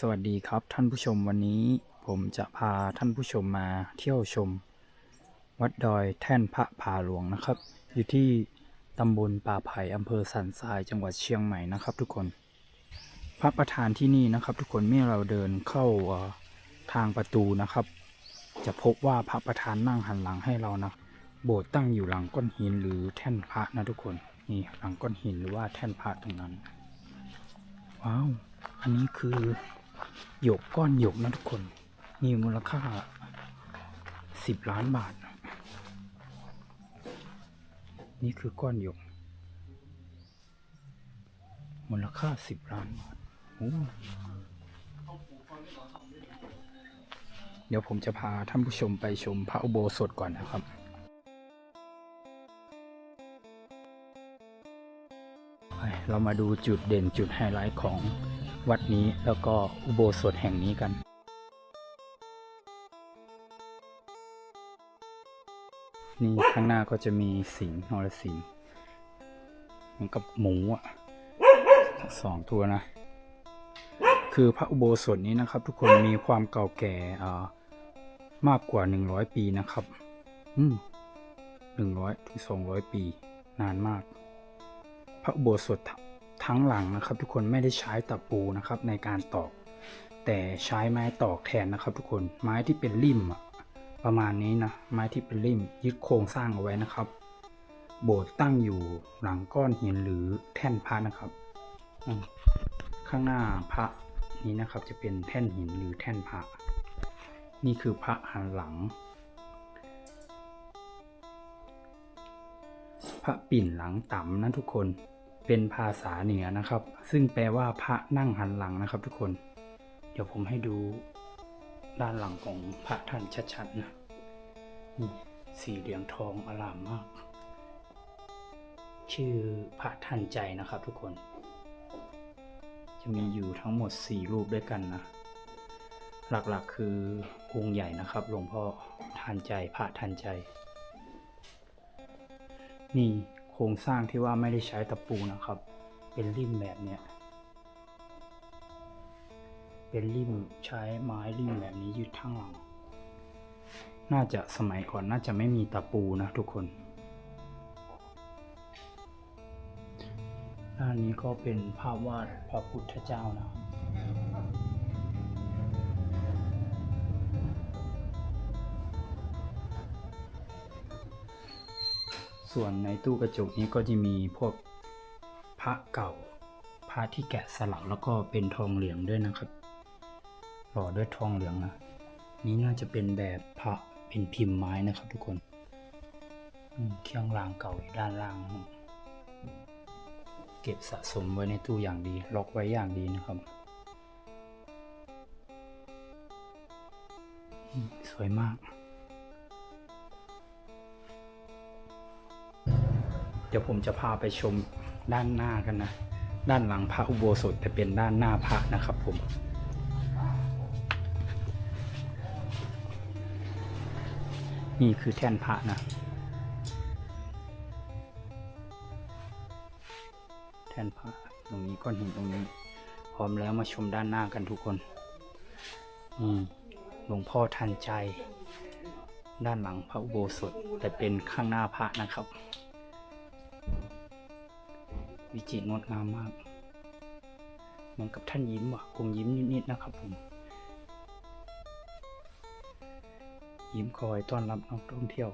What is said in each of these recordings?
สวัสดีครับท่านผู้ชมวันนี้ผมจะพาท่านผู้ชมมาเที่ยวชม วัดดอยแท่นพระผาหลวงนะครับ อยู่ที่ตำบลป่าไผ่อำเภอสันทรายจังหวัดเชียงใหม่นะครับทุกคน พระประธานที่นี่นะครับ ทุกคนเมื่อเราเดินเข้าทางประตูนะครับ จะพบว่าพระประธานนั่งหันหลังให้เรานะโบสถ์ตั้งอยู่หลังก้อนหินหรือแท่นพระนะทุกคนนี่หลังก้อนหินหรือว่าแท่นพระตรงนั้นว้าวอันนี้คือ หยกก้อนหยกนะทุกคน มีมูลค่าสิบล้านบาท นี่คือก้อนหยก มูลค่าสิบล้านบาทโอ้เดี๋ยวผมจะพาท่านผู้ชมไปชมพระอุโบสถก่อนนะครับเรามาดูจุดเด่นจุดไฮไลท์ของ วัดนี้แล้วก็อุโบสถแห่งนี้กัน นี่ข้างหน้าก็จะมีสิงห์นรสิงห์เหมือนกับหมูอะสองตัวนะ คือพระอุโบสถนี้นะครับ ทุกคนมีความเก่าแก่อ่ามากกว่า 100 ปีนะครับ อืมหนึ่งร้อยถึงสองร้อยปี นานมาก พระอุโบสถ ทั้งหลังนะครับ ทุกคนไม่ได้ใช้ตะปูนะครับในการตอก แต่ใช้ไม้ตอกแทนนะครับ ทุกคนไม้ที่เป็นริมประมาณนี้นะไม้ที่เป็นริมยึดโครงสร้างเอาไว้นะครับ โบสถ์ตั้งอยู่หลังก้อนหินหรือแท่นพระนะครับ ข้างหน้าพระนี้นะครับจะเป็นแท่นหินหรือแท่นพระนี่คือพระหันหลัง พระปิ่นหลังต่ำนะทุกคน เป็นภาษาเหนือนะครับ ซึ่งแปลว่าพระนั่งหันหลังนะครับ ทุกคน เดี๋ยวผมให้ดูด้านหลังของพระท่านชัดๆนะนี่สีเหลืองทองอลามมาก ชื่อพระทันใจนะครับ ทุกคน จะมีอยู่ทั้งหมด 4 รูปด้วยกันนะ หลักๆคือองค์ใหญ่นะครับหลวงพ่อทันใจพระทันใจ นี่ โครงสร้างที่ว่าไม่ได้ใช้ตะปูนะครับ เป็นริมแบบเนี้ยเป็นริมใช้ไม้ริมแบบนี้ยึดทั้งหลัง น่าจะสมัยก่อนน่าจะไม่มีตะปูนะทุกคน ด้านนี้ก็เป็นภาพวาดพระพุทธเจ้านะครับ ส่วนในตู้กระจกนี้ก็จะมีพวกพระเก่าพระที่แกะสลักแล้วก็เป็นทองเหลืองด้วยนะครับหล่อด้วยทองเหลืองนะนี่น่าจะเป็นแบบพระเป็นพิมพ์ไม้นะครับ ทุกคนเครื่องรางเก่าด้านล่าง เก็บสะสมไว้ในตู้อย่างดี ล็อกไว้อย่างดีนะครับ สวยมาก ดี๋ยวผมจะพาไปชมด้านหน้ากันนะ ด้านหลังพระอุโบสถแต่เป็นด้านหน้าพระนะครับผมนี่คือแท่นพระนะแท่นพระตรงนี้ก้อนหินตรงนี้ พร้อมแล้วมาชมด้านหน้ากันทุกคนนี่หลวงพ่อทันใจ ด้านหลังพระอุโบสถแต่เป็นข้างหน้าพระนะครับ วิจิตรงดงามมาก เหมือนกับท่านยิ้มว่ะคงยิ้มนิดๆนะครับผม ยิ้มคอยต้อนรับนักท่องเที่ยว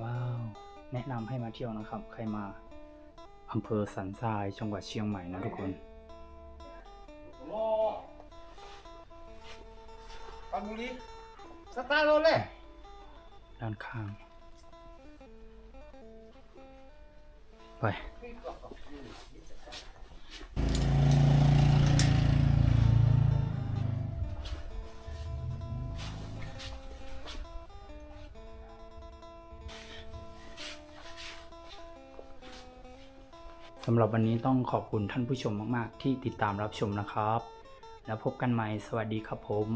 ว้าว แนะนำให้มาเที่ยวนะครับ ใครมาอำเภอสันทรายจังหวัดเชียงใหม่นะทุกคนปันบุรีสตาร์ทรถเลยด้านข้าง ไปสำหรับวันนี้ต้องขอบคุณท่านผู้ชมมาก ๆ ที่ติดตามรับชมนะครับ แล้วพบกันใหม่ สวัสดีครับผม